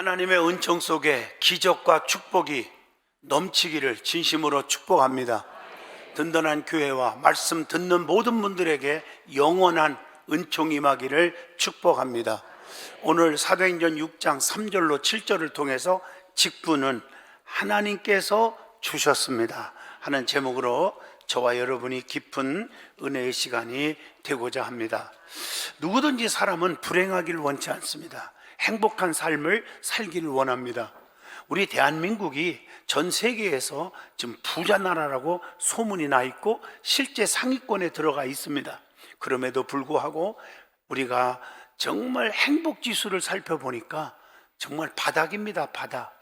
하나님의 은총 속에 기적과 축복이 넘치기를 진심으로 축복합니다. 든든한 교회와 말씀 듣는 모든 분들에게 영원한 은총이 임하기를 축복합니다. 오늘 사도행전 6장 3절로 7절을 통해서 직분은 하나님께서 주셨습니다. 하는 제목으로 저와 여러분이 깊은 은혜의 시간이 되고자 합니다. 누구든지 사람은 불행하기를 원치 않습니다. 행복한 삶을 살기를 원합니다. 우리 대한민국이 전 세계에서 지금 부자 나라라고 소문이 나 있고 실제 상위권에 들어가 있습니다. 그럼에도 불구하고 우리가 정말 행복 지수를 살펴보니까 정말 바닥입니다, 바닥.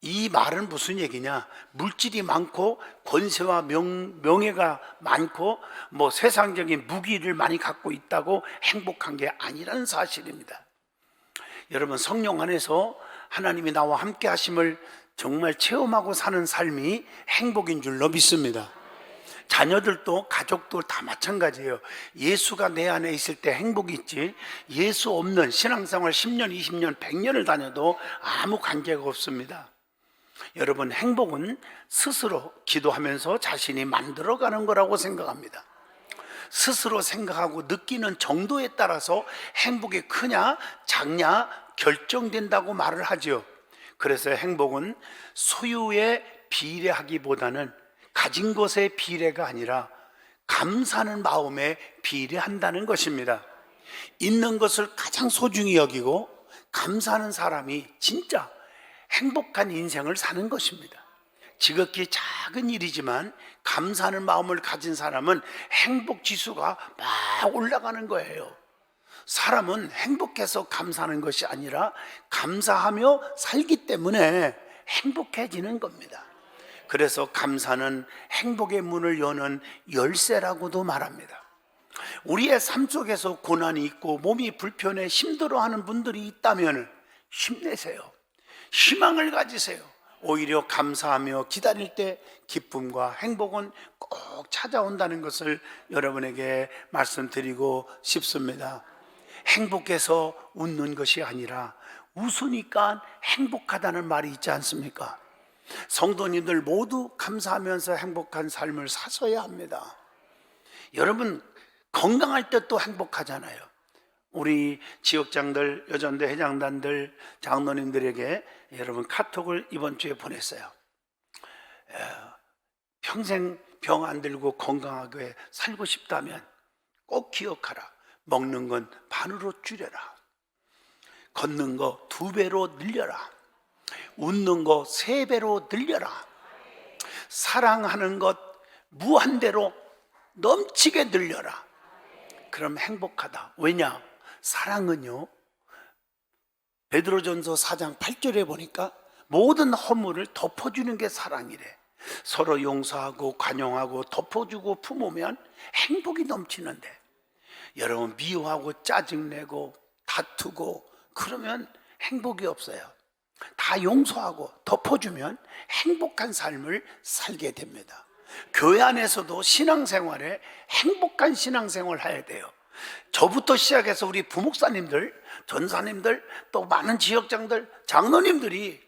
이 말은 무슨 얘기냐? 물질이 많고 권세와 명, 명예가 많고 뭐 세상적인 무기를 많이 갖고 있다고 행복한 게 아니라는 사실입니다. 여러분 성령 안에서 하나님이 나와 함께 하심을 정말 체험하고 사는 삶이 행복인 줄로 믿습니다. 자녀들도 가족도 다 마찬가지예요. 예수가 내 안에 있을 때 행복이 있지. 예수 없는 신앙생활 10년, 20년, 100년을 다녀도 아무 관계가 없습니다. 여러분 행복은 스스로 기도하면서 자신이 만들어가는 거라고 생각합니다. 스스로 생각하고 느끼는 정도에 따라서 행복이 크냐 작냐 결정된다고 말을 하지요. 그래서 행복은 소유에 비례하기보다는 가진 것의 비례가 아니라 감사하는 마음에 비례한다는 것입니다. 있는 것을 가장 소중히 여기고 감사하는 사람이 진짜 행복한 인생을 사는 것입니다. 지극히 작은 일이지만 감사하는 마음을 가진 사람은 행복 지수가 막 올라가는 거예요. 사람은 행복해서 감사하는 것이 아니라 감사하며 살기 때문에 행복해지는 겁니다. 그래서 감사는 행복의 문을 여는 열쇠라고도 말합니다. 우리의 삶 속에서 고난이 있고 몸이 불편해 힘들어하는 분들이 있다면 힘내세요. 희망을 가지세요. 오히려 감사하며 기다릴 때 기쁨과 행복은 꼭 찾아온다는 것을 여러분에게 말씀드리고 싶습니다. 행복해서 웃는 것이 아니라 웃으니까 행복하다는 말이 있지 않습니까? 성도님들 모두 감사하면서 행복한 삶을 사셔야 합니다. 여러분 건강할 때 또 행복하잖아요. 우리 지역장들, 여전대 회장단들, 장로님들에게 여러분 카톡을 이번 주에 보냈어요. 에, 평생 병 안 들고 건강하게 살고 싶다면 꼭 기억하라. 먹는 건 반으로 줄여라. 걷는 거 두 배로 늘려라. 웃는 거 세 배로 늘려라. 사랑하는 것 무한대로 넘치게 늘려라. 그럼 행복하다. 왜냐? 사랑은요. 베드로전서 4장 8절에 보니까 모든 허물을 덮어주는 게 사랑이래. 서로 용서하고 관용하고 덮어주고 품으면 행복이 넘치는데 여러분 미워하고 짜증내고 다투고 그러면 행복이 없어요. 다 용서하고 덮어주면 행복한 삶을 살게 됩니다. 교회 안에서도 신앙생활에 행복한 신앙생활 해야 돼요. 저부터 시작해서 우리 부목사님들, 전사님들, 또 많은 지역장들, 장로님들이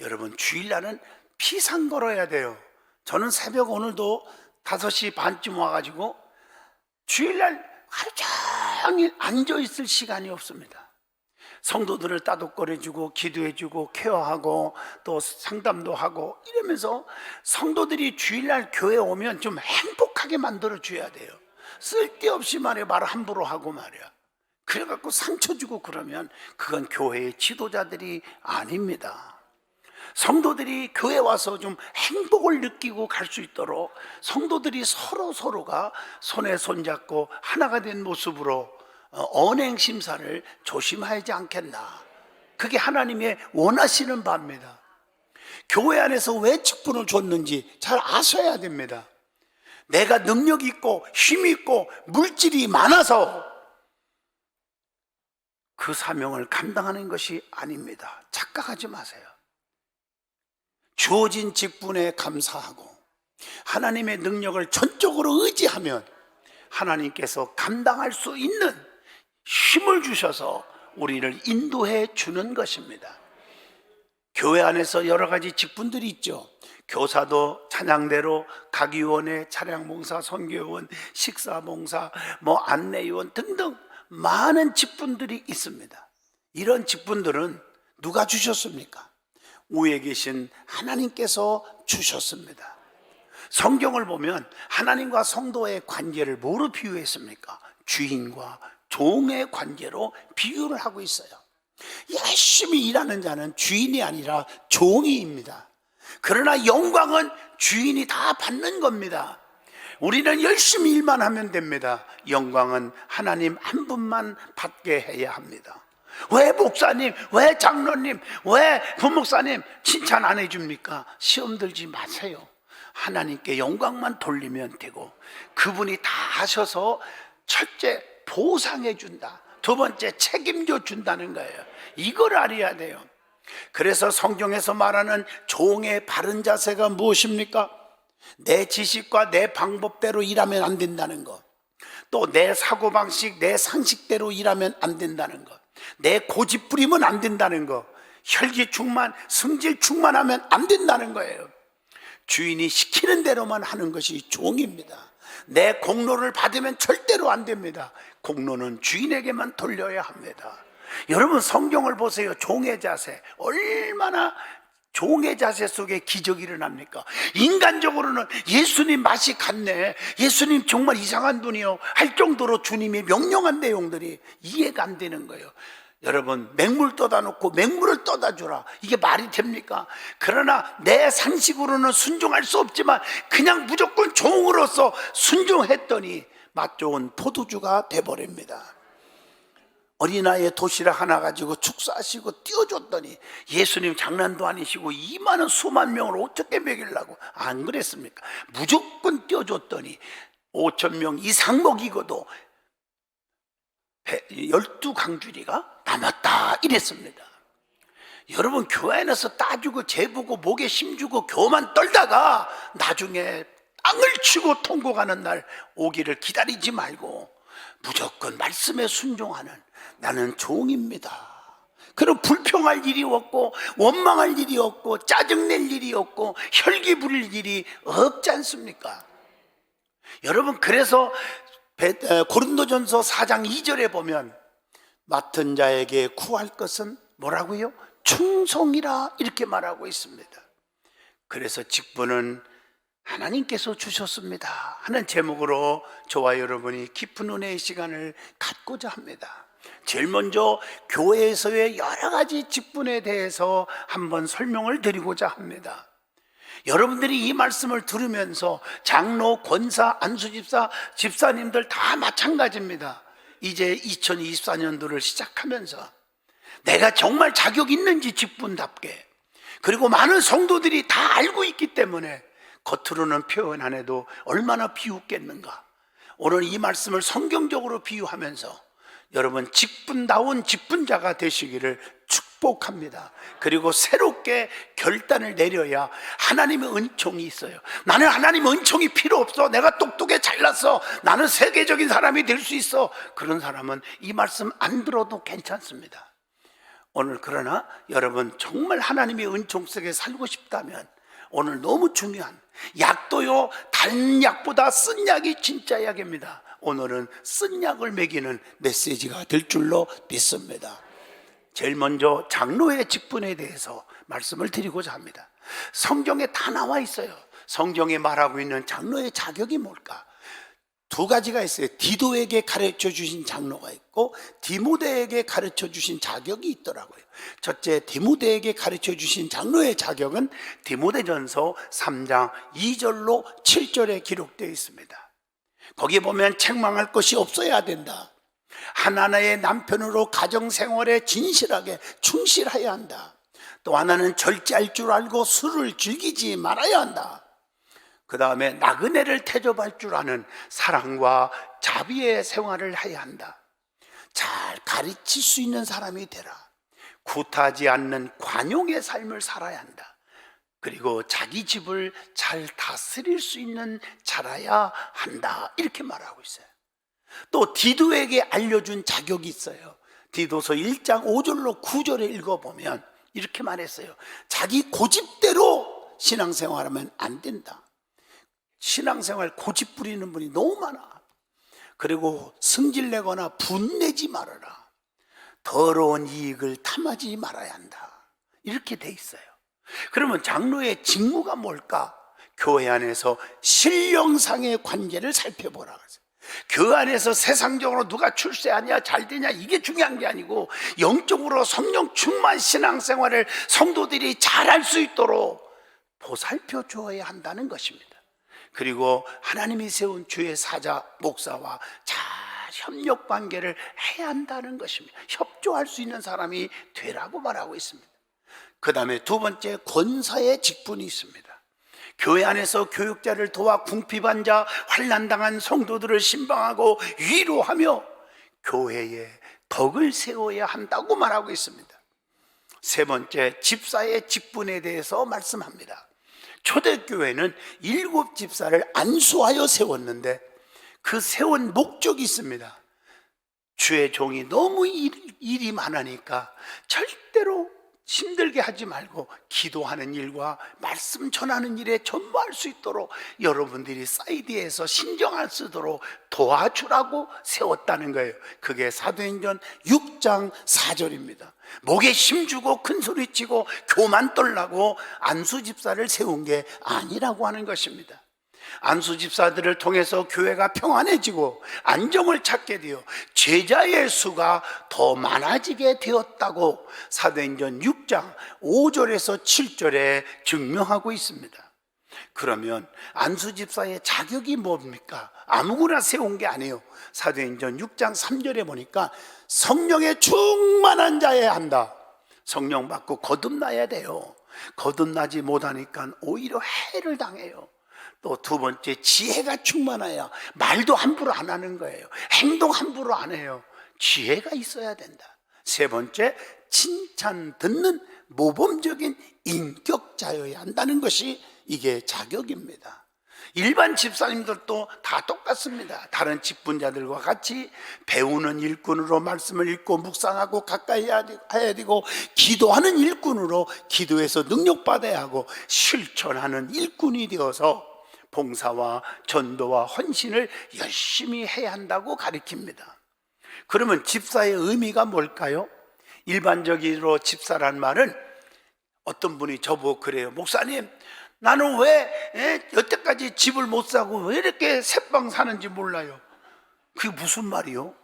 여러분 주일날은 피상 걸어야 돼요. 저는 새벽 오늘도 5시 반쯤 와가지고 주일날 하루 종일 앉아 있을 시간이 없습니다. 성도들을 따독거려주고 기도해주고 케어하고 또 상담도 하고 이러면서 성도들이 주일날 교회 오면 좀 행복하게 만들어 줘야 돼요. 쓸데없이 말해 말 함부로 하고 말이야. 그래갖고 상처 주고 그러면 그건 교회의 지도자들이 아닙니다. 성도들이 교회 와서 좀 행복을 느끼고 갈 수 있도록 성도들이 서로 서로가 손에 손잡고 하나가 된 모습으로 어, 언행 심사를 조심하지 않겠나. 그게 하나님의 원하시는 바입니다. 교회 안에서 왜 직분을 줬는지 잘 아셔야 됩니다. 내가 능력 있고 힘 있고 물질이 많아서 그 사명을 감당하는 것이 아닙니다. 착각하지 마세요. 주어진 직분에 감사하고 하나님의 능력을 전적으로 의지하면 하나님께서 감당할 수 있는 힘을 주셔서 우리를 인도해 주는 것입니다. 교회 안에서 여러 가지 직분들이 있죠. 교사도 찬양대로 각위원회, 차량봉사, 선교원, 식사봉사, 뭐 안내위원 등등 많은 직분들이 있습니다. 이런 직분들은 누가 주셨습니까? 위에 계신 하나님께서 주셨습니다. 성경을 보면 하나님과 성도의 관계를 뭐로 비유했습니까? 주인과 종의 관계로 비유를 하고 있어요. 열심히 일하는 자는 주인이 아니라 종이입니다. 그러나 영광은 주인이 다 받는 겁니다. 우리는 열심히 일만 하면 됩니다. 영광은 하나님 한 분만 받게 해야 합니다. 왜 목사님, 왜 장로님, 왜 부목사님 칭찬 안 해줍니까? 시험 들지 마세요. 하나님께 영광만 돌리면 되고 그분이 다 하셔서 첫째 보상해 준다. 두 번째 책임져 준다는 거예요. 이걸 알아야 돼요. 그래서 성경에서 말하는 종의 바른 자세가 무엇입니까? 내 지식과 내 방법대로 일하면 안 된다는 것. 또 내 사고방식, 내 상식대로 일하면 안 된다는 것. 내 고집 부리면 안 된다는 것. 혈기 충만, 성질 충만하면 안 된다는 거예요. 주인이 시키는 대로만 하는 것이 종입니다. 내 공로를 받으면 절대로 안 됩니다. 공로는 주인에게만 돌려야 합니다. 여러분 성경을 보세요. 종의 자세. 얼마나 종의 자세 속에 기적이 일어납니까? 인간적으로는 예수님 맛이 갔네. 예수님 정말 이상한 분이요. 할 정도로 주님이 명령한 내용들이 이해가 안 되는 거예요. 여러분, 맹물 떠다 놓고 맹물을 떠다 주라. 이게 말이 됩니까? 그러나 내 상식으로는 순종할 수 없지만 그냥 무조건 종으로서 순종했더니 맛 좋은 포도주가 돼버립니다. 어린아이의 도시락 하나 가지고 축사하시고 띄워줬더니 예수님 장난도 아니시고 이만한 수만 명을 어떻게 먹이려고 안 그랬습니까? 무조건 띄워줬더니 5천 명 이상 먹이고도 열두 강주리가 남았다 이랬습니다. 여러분 교회 안에서 따주고 재보고 목에 힘주고 교만 떨다가 나중에 땅을 치고 통곡하는 날 오기를 기다리지 말고 무조건 말씀에 순종하는 나는 종입니다. 그럼 불평할 일이 없고 원망할 일이 없고 짜증낼 일이 없고 혈기 부릴 일이 없지 않습니까? 여러분 그래서 고린도전서 4장 2절에 보면 맡은 자에게 구할 것은 뭐라고요? 충성이라 이렇게 말하고 있습니다. 그래서 직분은 하나님께서 주셨습니다. 하는 제목으로 저와 여러분이 깊은 은혜의 시간을 갖고자 합니다. 제일 먼저 교회에서의 여러 가지 직분에 대해서 한번 설명을 드리고자 합니다. 여러분들이 이 말씀을 들으면서 장로, 권사, 안수집사, 집사님들 다 마찬가지입니다. 이제 2024년도를 시작하면서 내가 정말 자격 있는지 직분답게 그리고 많은 성도들이 다 알고 있기 때문에 겉으로는 표현 안 해도 얼마나 비웃겠는가. 오늘 이 말씀을 성경적으로 비유하면서 여러분 직분다운 직분자가 되시기를 축복합니다. 그리고 새롭게 결단을 내려야 하나님의 은총이 있어요. 나는 하나님의 은총이 필요 없어. 내가 똑똑해 잘났어. 나는 세계적인 사람이 될 수 있어. 그런 사람은 이 말씀 안 들어도 괜찮습니다. 오늘 그러나 여러분 정말 하나님의 은총 속에 살고 싶다면 오늘 너무 중요한 약도요 단 약보다 쓴 약이 진짜 약입니다. 오늘은 쓴 약을 먹이는 메시지가 될 줄로 믿습니다. 제일 먼저 장로의 직분에 대해서 말씀을 드리고자 합니다. 성경에 다 나와 있어요. 성경에 말하고 있는 장로의 자격이 뭘까? 두 가지가 있어요. 디도에게 가르쳐 주신 장로가 있고 디모데에게 가르쳐 주신 자격이 있더라고요. 첫째 디모데에게 가르쳐 주신 장로의 자격은 디모데전서 3장 2절로 7절에 기록되어 있습니다. 거기에 보면 책망할 것이 없어야 된다. 하나의 남편으로 가정 생활에 진실하게 충실해야 한다. 또 하나는 절제할 줄 알고 술을 즐기지 말아야 한다. 그 다음에 나그네를 태접할 줄 아는 사랑과 자비의 생활을 해야 한다. 잘 가르칠 수 있는 사람이 되라. 구타하지 않는 관용의 삶을 살아야 한다. 그리고 자기 집을 잘 다스릴 수 있는 자라야 한다. 이렇게 말하고 있어요. 또 디도에게 알려준 자격이 있어요. 디도서 1장 5절로 9절에 읽어보면 이렇게 말했어요. 자기 고집대로 신앙생활하면 안 된다. 신앙생활 고집 부리는 분이 너무 많아. 그리고 승질내거나 분내지 말아라. 더러운 이익을 탐하지 말아야 한다. 이렇게 돼 있어요. 그러면 장로의 직무가 뭘까? 교회 안에서 신령상의 관계를 살펴보라. 그 안에서 세상적으로 누가 출세하냐 잘 되냐 이게 중요한 게 아니고 영적으로 성령 충만 신앙생활을 성도들이 잘할 수 있도록 보살펴 주어야 한다는 것입니다. 그리고 하나님이 세운 주의 사자 목사와 잘 협력 관계를 해야 한다는 것입니다. 협조할 수 있는 사람이 되라고 말하고 있습니다. 그 다음에 두 번째 권사의 직분이 있습니다. 교회 안에서 교육자를 도와 궁핍한 자, 환난당한 성도들을 신방하고 위로하며 교회에 덕을 세워야 한다고 말하고 있습니다. 세 번째 집사의 직분에 대해서 말씀합니다. 초대교회는 일곱 집사를 안수하여 세웠는데 그 세운 목적이 있습니다. 주의 종이 너무 일, 일이 많으니까 절대로 힘들게 하지 말고 기도하는 일과 말씀 전하는 일에 전무할 수 있도록 여러분들이 사이드에서 신경을 쓰도록 도와주라고 세웠다는 거예요. 그게 사도행전 6장 4절입니다. 목에 힘주고 큰 소리치고 교만 떨라고 안수 집사를 세운 게 아니라고 하는 것입니다. 안수 집사들을 통해서 교회가 평안해지고 안정을 찾게 되어 제자의 수가 더 많아지게 되었다고 사도행전 6장 5절에서 7절에 증명하고 있습니다. 그러면 안수 집사의 자격이 뭡니까? 아무거나 세운 게 아니에요. 사도행전 6장 3절에 보니까 성령에 충만한 자여야 한다. 성령 받고 거듭나야 돼요. 거듭나지 못하니까 오히려 해를 당해요. 또 두 번째 지혜가 충만해야 말도 함부로 안 하는 거예요. 행동 함부로 안 해요. 지혜가 있어야 된다. 세 번째 칭찬 듣는 모범적인 인격자여야 한다는 것이 이게 자격입니다. 일반 집사님들도 다 똑같습니다. 다른 직분자들과 같이 배우는 일꾼으로 말씀을 읽고 묵상하고 가까이 해야 되고 기도하는 일꾼으로 기도해서 능력받아야 하고 실천하는 일꾼이 되어서 봉사와 전도와 헌신을 열심히 해야 한다고 가리킵니다. 그러면 집사의 의미가 뭘까요? 일반적으로 집사란 말은 어떤 분이 저보고 그래요. 목사님, 나는 왜 에? 여태까지 집을 못 사고 왜 이렇게 새방 사는지 몰라요. 그게 무슨 말이요?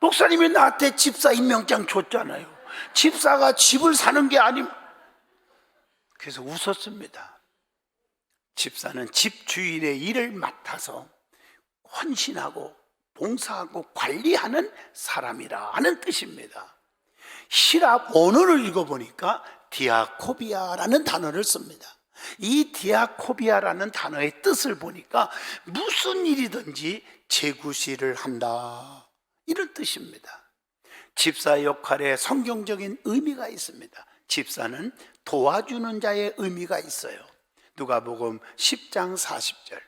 목사님이 나한테 집사 임명장 줬잖아요. 집사가 집을 사는 게 아님. 그래서 웃었습니다. 집사는 집 주인의 일을 맡아서 헌신하고 봉사하고 관리하는 사람이라 하는 뜻입니다. 히랍 원어를 읽어보니까 디아코비아라는 단어를 씁니다. 이 디아코비아라는 단어의 뜻을 보니까 무슨 일이든지 재구시를 한다. 이런 뜻입니다. 집사 역할에 성경적인 의미가 있습니다. 집사는 도와주는 자의 의미가 있어요. 누가복음 10장 40절.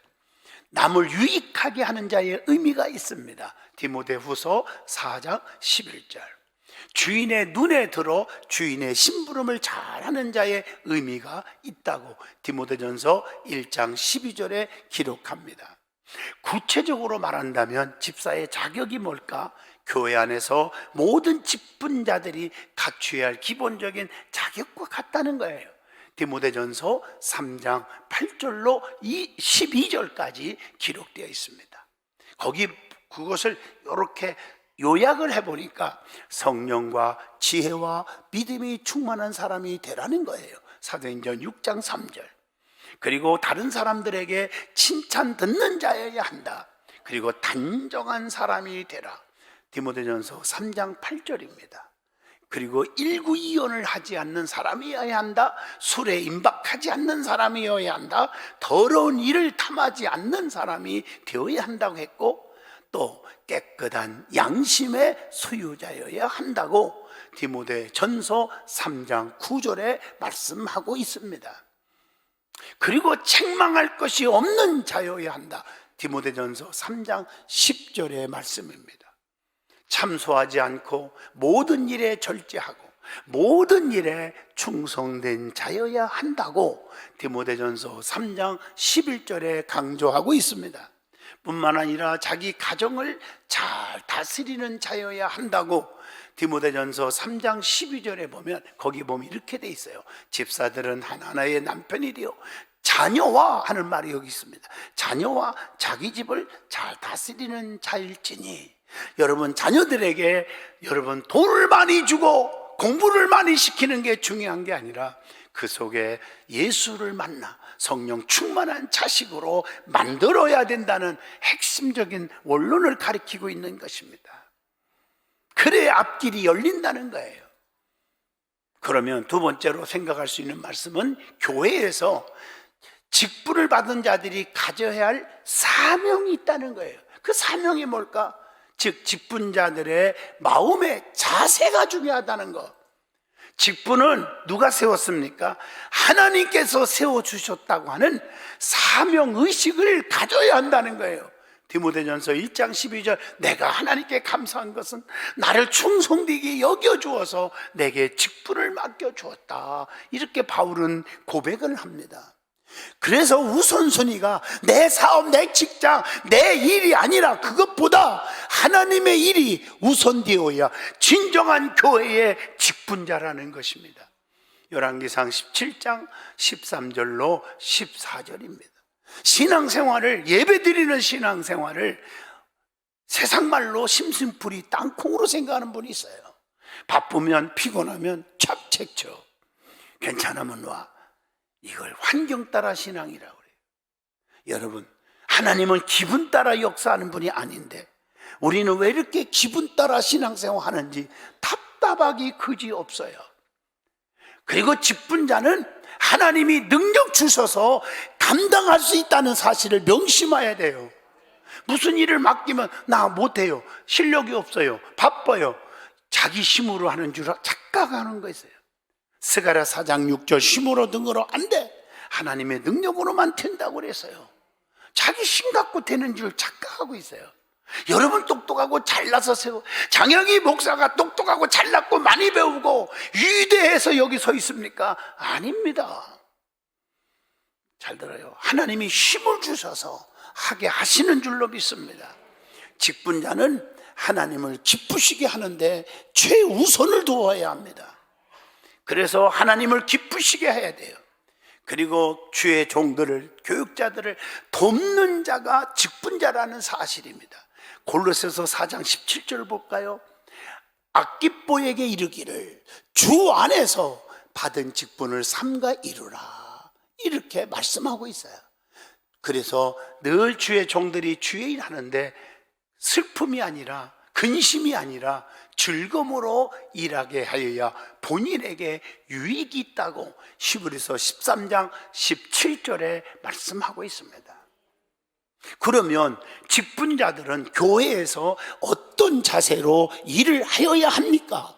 남을 유익하게 하는 자의 의미가 있습니다. 디모데후서 4장 11절. 주인의 눈에 들어 주인의 심부름을 잘하는 자의 의미가 있다고 디모데전서 1장 12절에 기록합니다. 구체적으로 말한다면 집사의 자격이 뭘까? 교회 안에서 모든 직분자들이 갖춰야 할 기본적인 자격과 같다는 거예요. 디모데전서 3장 8절로 12절까지 기록되어 있습니다. 거기 그것을 이렇게 요약을 해보니까 성령과 지혜와 믿음이 충만한 사람이 되라는 거예요. 사도행전 6장 3절. 그리고 다른 사람들에게 칭찬 듣는 자여야 한다. 그리고 단정한 사람이 되라. 디모데전서 3장 8절입니다. 그리고 일구이연을 하지 않는 사람이어야 한다. 술에 임박하지 않는 사람이어야 한다. 더러운 일을 탐하지 않는 사람이 되어야 한다고 했고 또 깨끗한 양심의 소유자여야 한다고 디모데 전서 3장 9절에 말씀하고 있습니다. 그리고 책망할 것이 없는 자여야 한다. 디모데전서 3장 10절의 말씀입니다. 참소하지 않고 모든 일에 절제하고 모든 일에 충성된 자여야 한다고 디모데전서 3장 11절에 강조하고 있습니다. 뿐만 아니라 자기 가정을 잘 다스리는 자여야 한다고 디모데전서 3장 12절에 보면 거기 보면 이렇게 돼 있어요. 집사들은 하나하나의 남편이 되어 자녀와 하는 말이 여기 있습니다. 자녀와 자기 집을 잘 다스리는 자일지니 여러분 자녀들에게 여러분 돈을 많이 주고 공부를 많이 시키는 게 중요한 게 아니라 그 속에 예수를 만나 성령 충만한 자식으로 만들어야 된다는 핵심적인 원론을 가리키고 있는 것입니다. 그래야 앞길이 열린다는 거예요. 그러면 두 번째로 생각할 수 있는 말씀은 교회에서 직분을 받은 자들이 가져야 할 사명이 있다는 거예요. 그 사명이 뭘까? 즉, 직분자들의 마음의 자세가 중요하다는 것. 직분은 누가 세웠습니까? 하나님께서 세워주셨다고 하는 사명의식을 가져야 한다는 거예요. 디모데전서 1장 12절 내가 하나님께 감사한 것은 나를 충성되게 여겨주어서 내게 직분을 맡겨주었다. 이렇게 바울은 고백을 합니다. 그래서 우선순위가 내 사업, 내 직장, 내 일이 아니라 그것보다 하나님의 일이 우선되어야 진정한 교회의 직분자라는 것입니다. 열왕기상 17장 13절로 14절입니다. 신앙생활을 예배드리는 신앙생활을 세상말로 심심풀이 땅콩으로 생각하는 분이 있어요. 바쁘면 피곤하면 착 책쳐. 괜찮으면 와. 이걸 환경 따라 신앙이라고 그래요. 여러분, 하나님은 기분 따라 역사하는 분이 아닌데 우리는 왜 이렇게 기분 따라 신앙생활 하는지 답답하기 그지 없어요. 그리고 직분 자는 하나님이 능력 주셔서 감당할 수 있다는 사실을 명심해야 돼요. 무슨 일을 맡기면 나 못해요. 실력이 없어요. 바빠요. 자기 힘으로 하는 줄 착각하는 거였어요. 스가랴 4장 6절 힘으로 등으로 안 돼. 하나님의 능력으로만 된다고 그랬어요. 자기 힘 갖고 되는 줄 착각하고 있어요. 여러분 똑똑하고 잘나서 세워. 장혁이 목사가 똑똑하고 잘났고 많이 배우고 위대해서 여기 서 있습니까? 아닙니다. 잘 들어요. 하나님이 힘을 주셔서 하게 하시는 줄로 믿습니다. 직분자는 하나님을 기쁘시게 하는데 최우선을 두어야 합니다. 그래서 하나님을 기쁘시게 해야 돼요. 그리고 주의 종들을 교육자들을 돕는 자가 직분자라는 사실입니다. 골로새서 4장 17절 볼까요? 악기뽀에게 이르기를 주 안에서 받은 직분을 삼가 이루라 이렇게 말씀하고 있어요. 그래서 늘 주의 종들이 주의 일 하는데 슬픔이 아니라 근심이 아니라 즐거움으로 일하게 하여야 본인에게 유익이 있다고 시브리서 13장 17절에 말씀하고 있습니다. 그러면 직분자들은 교회에서 어떤 자세로 일을 하여야 합니까?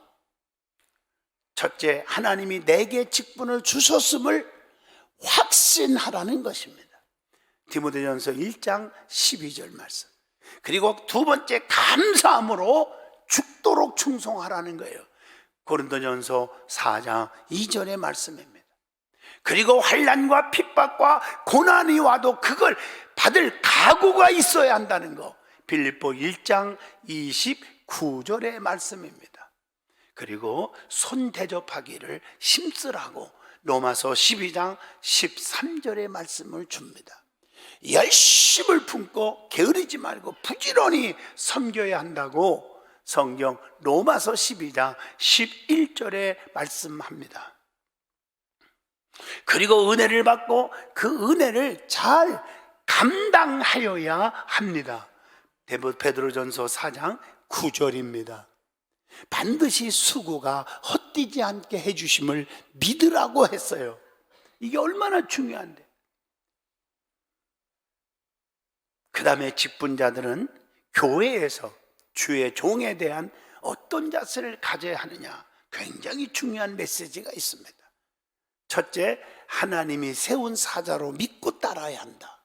첫째, 하나님이 내게 직분을 주셨음을 확신하라는 것입니다. 디모데전서 1장 12절 말씀. 그리고 두 번째 감사함으로 죽도록 충성하라는 거예요. 고린도전서 4장 2절의 말씀입니다. 그리고 환란과 핍박과 고난이 와도 그걸 받을 각오가 있어야 한다는 거. 빌립보 1장 29절의 말씀입니다. 그리고 손 대접하기를 심쓰라고 로마서 12장 13절의 말씀을 줍니다. 열심을 품고 게으르지 말고 부지런히 섬겨야 한다고 성경 로마서 12장 11절에 말씀합니다. 그리고 은혜를 받고 그 은혜를 잘 감당하여야 합니다. 베드로전서 4장 9절입니다. 반드시 수고가 헛되지 않게 해 주심을 믿으라고 했어요. 이게 얼마나 중요한데. 그 다음에 직분자들은 교회에서 주의 종에 대한 어떤 자세를 가져야 하느냐 굉장히 중요한 메시지가 있습니다. 첫째, 하나님이 세운 사자로 믿고 따라야 한다.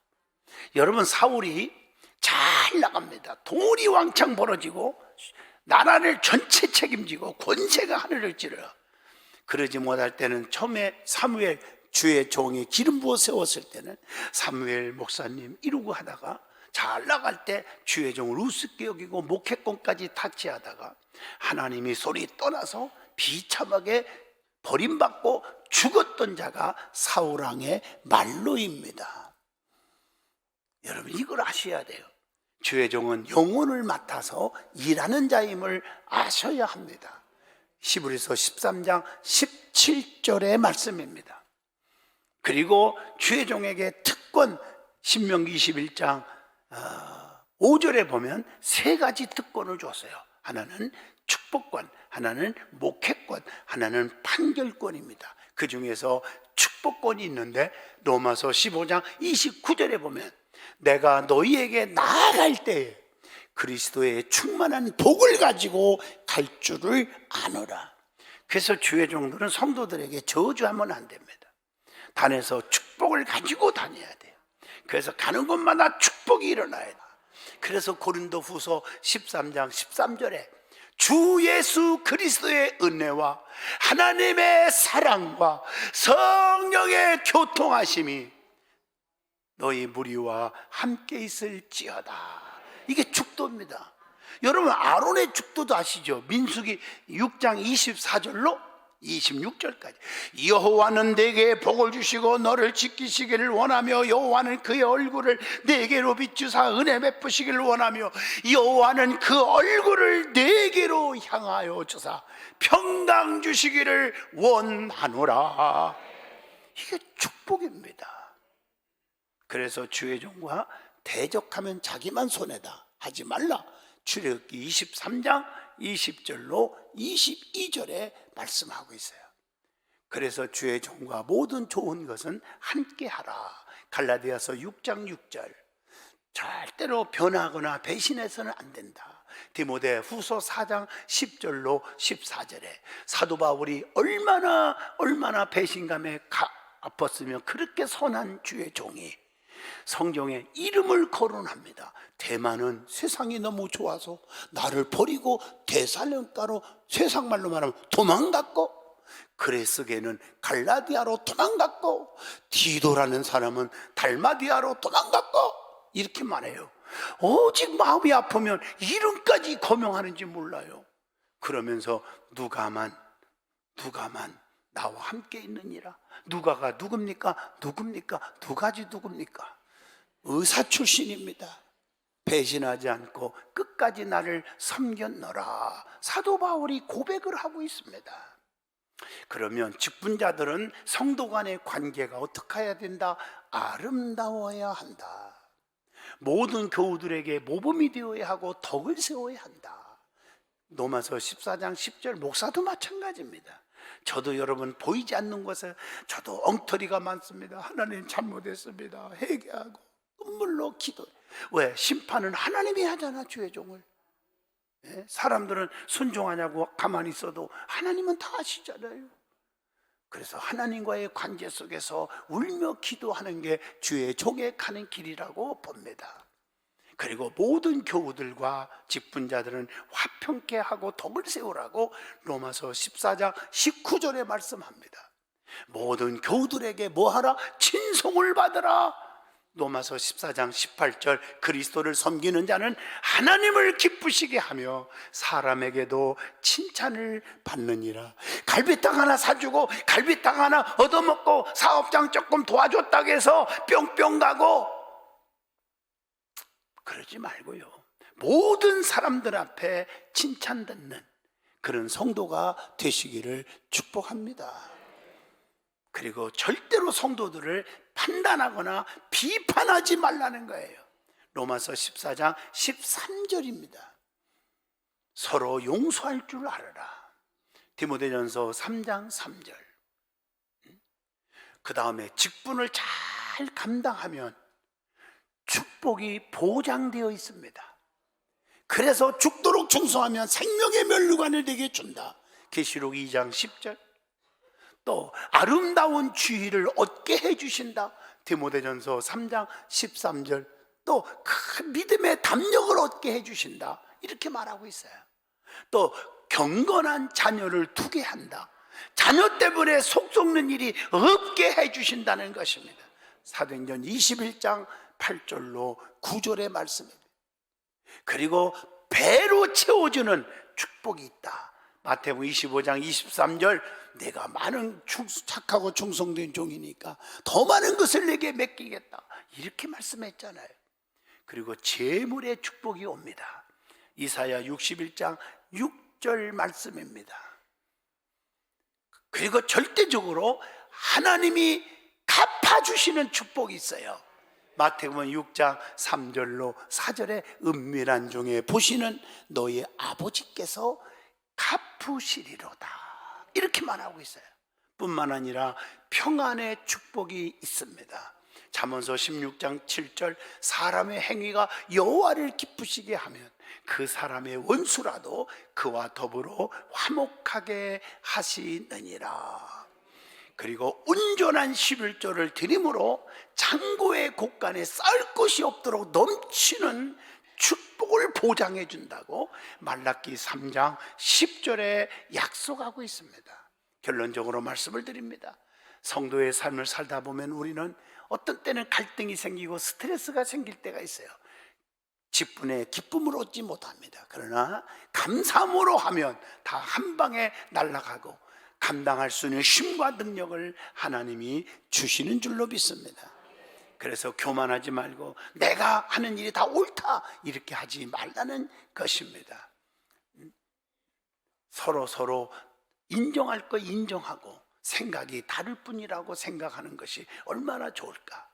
여러분 사울이 잘 나갑니다. 돈이 왕창 벌어지고 나라를 전체 책임지고 권세가 하늘을 찌르. 그러지 못할 때는 처음에 사무엘 주의 종이 기름 부어 세웠을 때는 사무엘 목사님 이러고 하다가 잘 나갈 때 주의 종을 우습게 여기고 목회권까지 타치하다가 하나님이 소리 떠나서 비참하게 버림받고 죽었던 자가 사울왕의 말로입니다. 여러분 이걸 아셔야 돼요. 주의 종은 영혼을 맡아서 일하는 자임을 아셔야 합니다. 시브리서 13장 17절의 말씀입니다. 그리고 주의 종에게 특권 신명기 21장 5절에 보면 세 가지 특권을 줬어요. 하나는 축복권, 하나는 목회권, 하나는 판결권입니다. 그 중에서 축복권이 있는데 로마서 15장 29절에 보면 내가 너희에게 나아갈 때에 그리스도의 충만한 복을 가지고 갈 줄을 아노라. 그래서 주의 종들은 성도들에게 저주하면 안 됩니다. 단에서 축복을 가지고 다녀야 돼요. 그래서 가는 곳마다 축복이 일어나야 돼. 그래서 고린도 후서 13장 13절에 주 예수 그리스도의 은혜와 하나님의 사랑과 성령의 교통하심이 너희 무리와 함께 있을지어다. 이게 축도입니다. 여러분 아론의 축도도 아시죠? 민수기 6장 24절로 26절까지. 여호와는 내게 복을 주시고 너를 지키시기를 원하며 여호와는 그의 얼굴을 내게로 비추사 은혜 베푸시기를 원하며 여호와는 그 얼굴을 내게로 향하여 주사 평강 주시기를 원하노라. 이게 축복입니다. 그래서 주의 종과 대적하면 자기만 손해다. 하지 말라. 출애굽기 23장 20절로 22절에 말씀하고 있어요. 그래서 주의 종과 모든 좋은 것은 함께 하라. 갈라디아서 6장 6절. 절대로 변하거나 배신해서는 안 된다. 디모데 후서 4장 10절로 14절에 사도 바울이 얼마나 얼마나 배신감에 가, 아팠으면 그렇게 선한 주의 종이 성경에 이름을 거론합니다. 대만은 세상이 너무 좋아서 나를 버리고 대살령가로 세상 말로 말하면 도망갔고 그레스게는 갈라디아로 도망갔고 디도라는 사람은 달마디아로 도망갔고 이렇게 말해요. 오직 마음이 아프면 이름까지 거명하는지 몰라요. 그러면서 누가만 누가만 나와 함께 있느니라. 누가가 누굽니까? 누굽니까? 누가지 누굽니까? 의사 출신입니다. 배신하지 않고 끝까지 나를 섬겼노라. 사도 바울이 고백을 하고 있습니다. 그러면 직분자들은 성도 간의 관계가 어떻게 해야 된다? 아름다워야 한다. 모든 교우들에게 모범이 되어야 하고 덕을 세워야 한다. 로마서 14장 10절 목사도 마찬가지입니다. 저도 여러분 보이지 않는 것에 저도 엉터리가 많습니다. 하나님 잘못했습니다. 회개하고 눈물로 기도. 왜 심판은 하나님이 하잖아 주의 종을. 예? 사람들은 순종하냐고 가만히 있어도 하나님은 다 아시잖아요. 그래서 하나님과의 관계 속에서 울며 기도하는 게 주의 종에 가는 길이라고 봅니다. 그리고 모든 교우들과 직분자들은 화평케 하고 덕을 세우라고 로마서 14장 19절에 말씀합니다. 모든 교우들에게 뭐하라? 친송을 받으라. 로마서 14장 18절 그리스도를 섬기는 자는 하나님을 기쁘시게 하며 사람에게도 칭찬을 받느니라. 갈비탕 하나 사주고 갈비탕 하나 얻어먹고 사업장 조금 도와줬다고 해서 뿅뿅 가고. 그러지 말고요. 모든 사람들 앞에 칭찬 듣는 그런 성도가 되시기를 축복합니다. 그리고 절대로 성도들을 판단하거나 비판하지 말라는 거예요. 로마서 14장 13절입니다. 서로 용서할 줄 알아라. 디모데전서 3장 3절. 그 다음에 직분을 잘 감당하면 축복이 보장되어 있습니다. 그래서 죽도록 충성하면 생명의 멸류관을 내게 준다. 계시록 2장 10절. 또 아름다운 주의를 얻게 해주신다. 디모데전서 3장 13절 또큰 믿음의 담력을 얻게 해주신다. 이렇게 말하고 있어요. 또 경건한 자녀를 두게 한다. 자녀 때문에 속 썩는 일이 없게 해주신다는 것입니다. 사도행전 21장 8절로 9절의 말씀입니다. 그리고 배로 채워주는 축복이 있다. 마태복음 25장 23절 내가 많은 충- 착하고 충성된 종이니까 더 많은 것을 내게 맡기겠다. 이렇게 말씀했잖아요. 그리고 재물의 축복이 옵니다. 이사야 61장 6절 말씀입니다. 그리고 절대적으로 하나님이 갚아 주시는 축복이 있어요. 마태복음 6장 3절로 4절에 은밀한 중에 보시는 너희 아버지께서 갚으시리로다. 이렇게 말하고 있어요. 뿐만 아니라 평안의 축복이 있습니다. 잠언서 16장 7절 사람의 행위가 여호와를 기쁘시게 하면 그 사람의 원수라도 그와 더불어 화목하게 하시느니라. 그리고 온전한 11조를 드림으로 창고의 곳간에 쌀 것이 없도록 넘치는 축복을 보장해 준다고 말라기 3장 10절에 약속하고 있습니다. 결론적으로 말씀을 드립니다. 성도의 삶을 살다 보면 우리는 어떤 때는 갈등이 생기고 스트레스가 생길 때가 있어요. 직분에 기쁨을 얻지 못합니다. 그러나 감사함으로 하면 다 한 방에 날아가고 감당할 수 있는 힘과 능력을 하나님이 주시는 줄로 믿습니다. 그래서 교만하지 말고 내가 하는 일이 다 옳다 이렇게 하지 말라는 것입니다. 서로 서로 인정할 거 인정하고 생각이 다를 뿐이라고 생각하는 것이 얼마나 좋을까?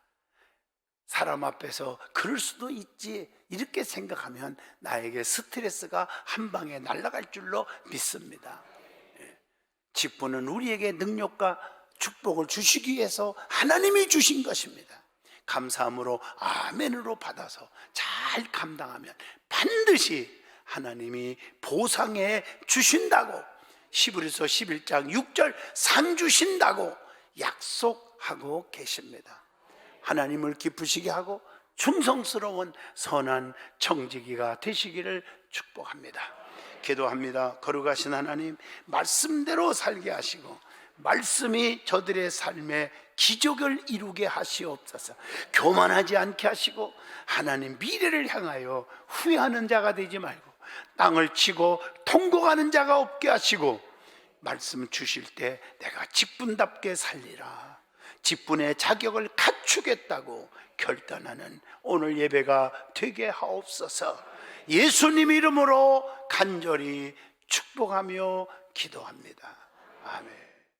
사람 앞에서 그럴 수도 있지 이렇게 생각하면 나에게 스트레스가 한 방에 날아갈 줄로 믿습니다. 예. 직분은 우리에게 능력과 축복을 주시기 위해서 하나님이 주신 것입니다. 감사함으로 아멘으로 받아서 잘 감당하면 반드시 하나님이 보상해 주신다고 시브리서 11장 6절 상 주신다고 약속하고 계십니다. 하나님을 기쁘시게 하고 충성스러운 선한 청지기가 되시기를 축복합니다. 기도합니다. 거룩하신 하나님, 말씀대로 살게 하시고 말씀이 저들의 삶에 기적을 이루게 하시옵소서. 교만하지 않게 하시고 하나님 미래를 향하여 후회하는 자가 되지 말고 땅을 치고 통곡하는 자가 없게 하시고 말씀 주실 때 내가 직분답게 살리라. 직분의 자격을 갖추겠다고 결단하는 오늘 예배가 되게 하옵소서. 예수님 이름으로 간절히 축복하며 기도합니다. 아멘.